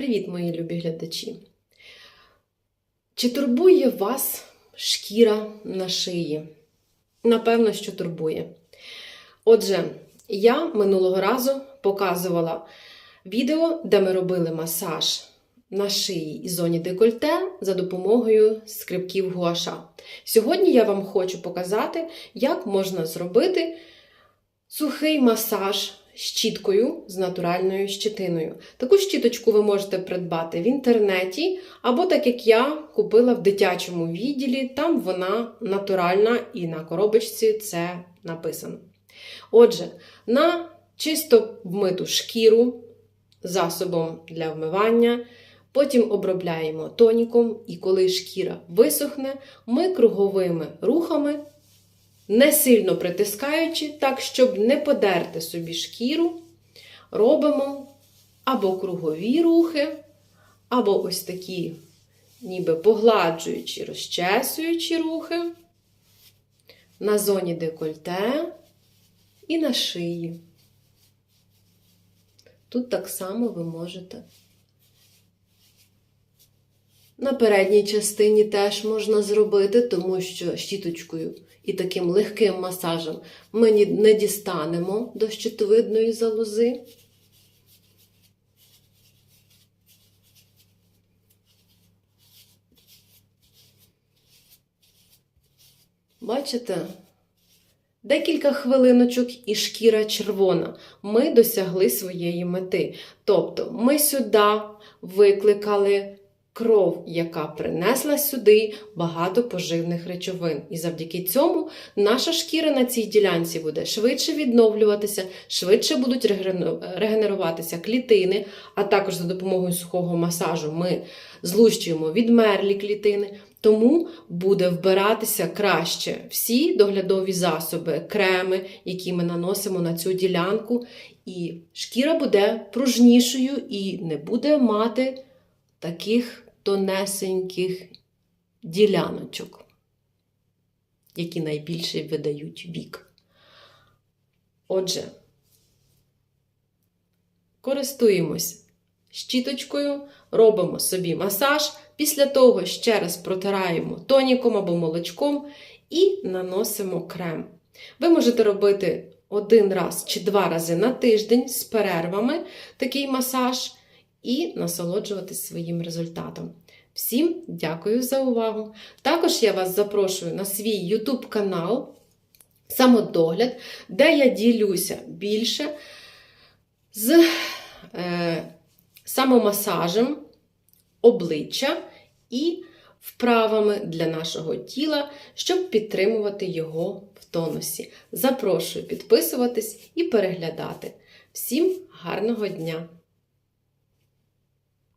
Привіт, мої любі глядачі! Чи турбує вас шкіра на шиї? Напевно, що турбує. Отже, я минулого разу показувала відео, де ми робили масаж на шиї і зоні декольте за допомогою скрипків гуаша. Сьогодні я вам хочу показати, як можна зробити сухий масаж щіткою з натуральною щитиною. Таку щіточку ви можете придбати в інтернеті, або так як я купила в дитячому відділі, там вона натуральна і на коробочці це написано. Отже, на чисто вмиту шкіру засобом для вмивання. Потім обробляємо тоніком, і коли шкіра висохне, ми круговими рухами, не сильно притискаючи, так, щоб не подерти собі шкіру, робимо або кругові рухи, або ось такі, ніби погладжуючі, розчесуючі рухи на зоні декольте і на шиї. Тут так само ви можете. На передній частині теж можна зробити, тому що щіточкою і таким легким масажем ми не дістанемо до щитовидної залози. Бачите? Декілька хвилиночок і шкіра червона. Ми досягли своєї мети. Тобто ми сюди викликали кров, яка принесла сюди багато поживних речовин. І завдяки цьому наша шкіра на цій ділянці буде швидше відновлюватися, швидше будуть регенеруватися клітини, а також за допомогою сухого масажу ми злущуємо відмерлі клітини. Тому буде вбиратися краще всі доглядові засоби, креми, які ми наносимо на цю ділянку, і шкіра буде пружнішою і не буде мати таких тонесеньких діляночок, які найбільше видають вік. Отже, користуємось щіточкою, робимо собі масаж, після того ще раз протираємо тоніком або молочком і наносимо крем. Ви можете робити один раз чи два рази на тиждень з перервами такий масаж і насолоджуватись своїм результатом. Всім дякую за увагу! Також я вас запрошую на свій YouTube канал Самодогляд, де я ділюся більше з е, самомасажем обличчя і вправами для нашого тіла, щоб підтримувати його в тонусі. Запрошую підписуватись і переглядати. Всім гарного дня!